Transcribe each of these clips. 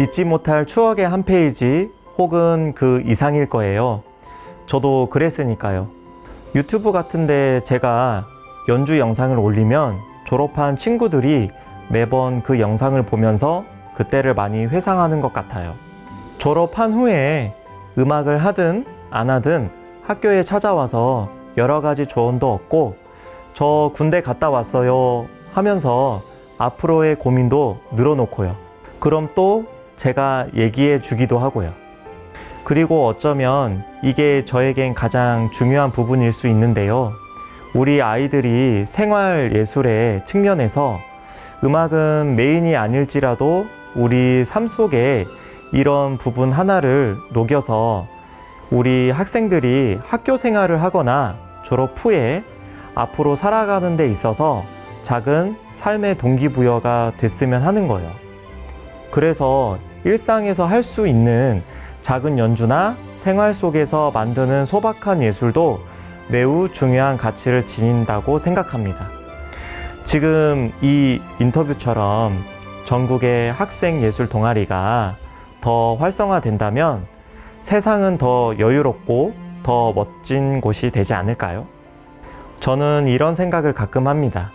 잊지 못할 추억의 한 페이지 혹은 그 이상일 거예요. 저도 그랬으니까요. 유튜브 같은데 제가 연주 영상을 올리면 졸업한 친구들이 매번 그 영상을 보면서 그때를 많이 회상하는 것 같아요. 졸업한 후에 음악을 하든 안 하든 학교에 찾아와서 여러 가지 조언도 얻고 저 군대 갔다 왔어요 하면서 앞으로의 고민도 늘어놓고요. 그럼 또 제가 얘기해 주기도 하고요. 그리고 어쩌면 이게 저에겐 가장 중요한 부분일 수 있는데요. 우리 아이들이 생활 예술의 측면에서 음악은 메인이 아닐지라도 우리 삶 속에 이런 부분 하나를 녹여서 우리 학생들이 학교 생활을 하거나 졸업 후에 앞으로 살아가는 데 있어서 작은 삶의 동기부여가 됐으면 하는 거예요. 그래서 일상에서 할 수 있는 작은 연주나 생활 속에서 만드는 소박한 예술도 매우 중요한 가치를 지닌다고 생각합니다. 지금 이 인터뷰처럼 전국의 학생 예술 동아리가 더 활성화된다면 세상은 더 여유롭고 더 멋진 곳이 되지 않을까요? 저는 이런 생각을 가끔 합니다.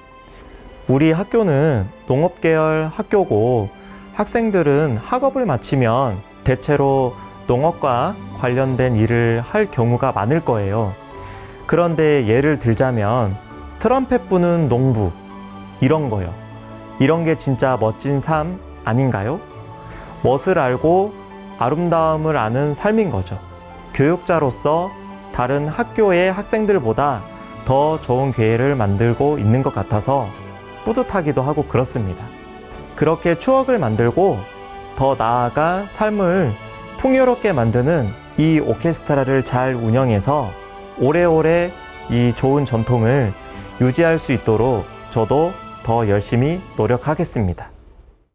우리 학교는 농업 계열 학교고 학생들은 학업을 마치면 대체로 농업과 관련된 일을 할 경우가 많을 거예요. 그런데 예를 들자면 트럼펫 부는 농부 이런 거요. 이런 게 진짜 멋진 삶 아닌가요? 멋을 알고 아름다움을 아는 삶인 거죠. 교육자로서 다른 학교의 학생들보다 더 좋은 기회를 만들고 있는 것 같아서 뿌듯하기도 하고 그렇습니다. 그렇게 추억을 만들고 더 나아가 삶을 풍요롭게 만드는 이 오케스트라를 잘 운영해서 오래오래 이 좋은 전통을 유지할 수 있도록 저도 더 열심히 노력하겠습니다.